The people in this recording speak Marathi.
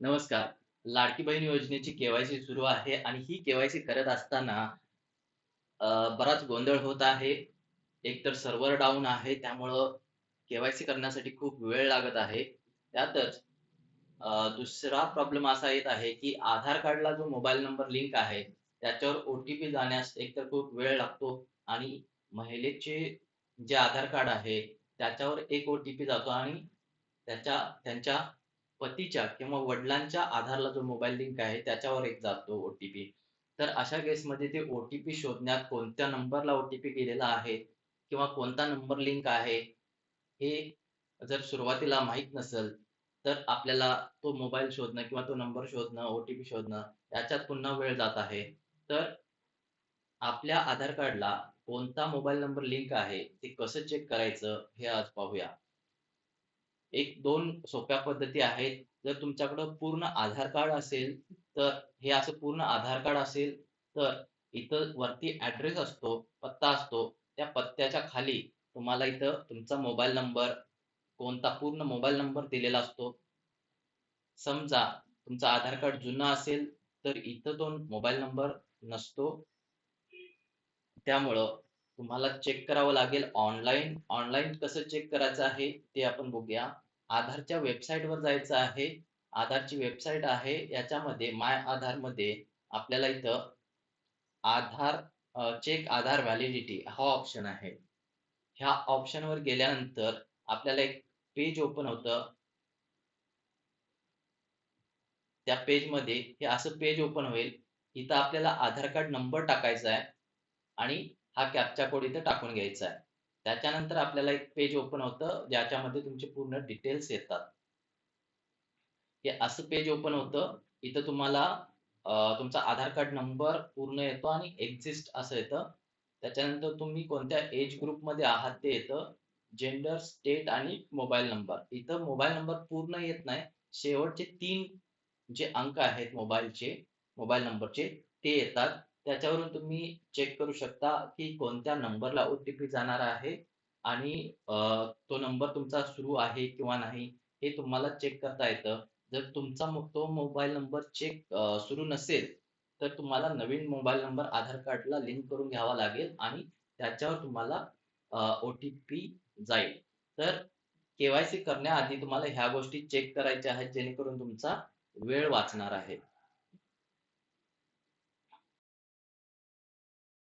नमस्कार. लाडकी बहीण योजनेची केवायसी सुरू आहे आणि ही केवायसी करत असताना बराच गोंधळ होत आहे. एकतर सर्व्हर डाऊन आहे, त्यामुळं केवायसी करण्यासाठी खूप वेळ लागत आहे. त्यातच दुसरा प्रॉब्लेम असा येत आहे, की आधार कार्डला जो मोबाईल नंबर लिंक आहे, त्याच्यावर ओ-टी-पी जाण्यास एकतर खूप वेळ लागतो आणि महिलेचे जे आधार कार्ड आहे, त्याच्यावर एक ओ-टी-पी जातो आणि त्याच्या त्यांच्या पतीच्या किंवा वडिलांच्या आधारला जो मोबाईल लिंक आहे, त्याच्यावर एक जातो ओटीपी तर अशा केसमध्ये ते ओटीपी शोधण्यात कोणत्या नंबरला ओटीपी गेलेला आहे किंवा कोणता नंबर लिंक आहे, हे जर सुरुवातीला माहीत नसेल, तर आपल्याला तो मोबाईल शोधणं किंवा तो नंबर शोधणं, ओटीपी शोधणं याच्यात पुन्हा वेळ जात आहे. तर आपल्या आधार कार्डला कोणता मोबाईल नंबर लिंक आहे, ते कसं चेक करायचं हे आज पाहूया. एक दोन सोप्या पद्धती आहेत. जर तुमच्याकडं पूर्ण आधार कार्ड असेल, तर हे असं पूर्ण आधार कार्ड असेल, तर इथं वरती ऍड्रेस असतो, पत्ता असतो. त्या पत्त्याच्या खाली तुम्हाला इथं तुमचा मोबाईल नंबर, कोणता पूर्ण मोबाईल नंबर दिलेला असतो. समजा तुमचा आधार कार्ड जुनं असेल, तर इथं तो मोबाईल नंबर नसतो. त्यामुळं तुम्हाला चेक करावं लागेल ऑनलाईन. ऑनलाईन कसं चेक करायचं आहे, ते आपण बघूया. आधारच्या वेबसाईटवर जायचं आहे. आधारची वेबसाईट आहे. याच्यामध्ये माय आधारमध्ये आपल्याला इथं आधार चेक आधार व्हॅलिडिटी हा ऑप्शन आहे. ह्या ऑप्शनवर गेल्यानंतर आपल्याला एक पेज ओपन होतं. त्या पेजमध्ये हे असं पेज ओपन होईल. इथं आपल्याला आधार कार्ड नंबर टाकायचा आहे आणि हा कॅप्चा कोड इथं टाकून घ्यायचा आहे. त्याच्यानंतर आपल्याला एक पेज ओपन होतं, ज्याच्यामध्ये तुमचे पूर्ण डिटेल्स येतात. हे असं पेज ओपन होतं. इथं तुम्हाला तुमचा आधार कार्ड नंबर पूर्ण येतो आणि एक्झिस्ट असं येतं. त्याच्यानंतर तुम्ही कोणत्या एज ग्रुपमध्ये आहात ते येतं. जेंडर, स्टेट आणि मोबाईल नंबर. इथं मोबाईल नंबर पूर्ण येत नाही. शेवटचे तीन जे अंक आहेत मोबाईलचे, मोबाईल नंबरचे ते येतात. त्याच्यावरून तुम्ही चेक करू शकता, की कोणत्या नंबरला ओ-टी-पी जाणार आहे आणि तो नंबर तुमचा सुरू आहे किंवा नाही हे तुम्हाला चेक करता येतं. जर तुमचा तो मोबाईल नंबर चेक सुरू नसेल, तर तुम्हाला नवीन मोबाईल नंबर आधार कार्डला लिंक करून घ्यावा लागेल आणि त्याच्यावर तुम्हाला ओ-टी-पी जाईल. तर के-वाय-सी करण्याआधी तुम्हाला ह्या गोष्टी चेक करायच्या आहेत, जेणेकरून तुमचा वेळ वाचणार आहे.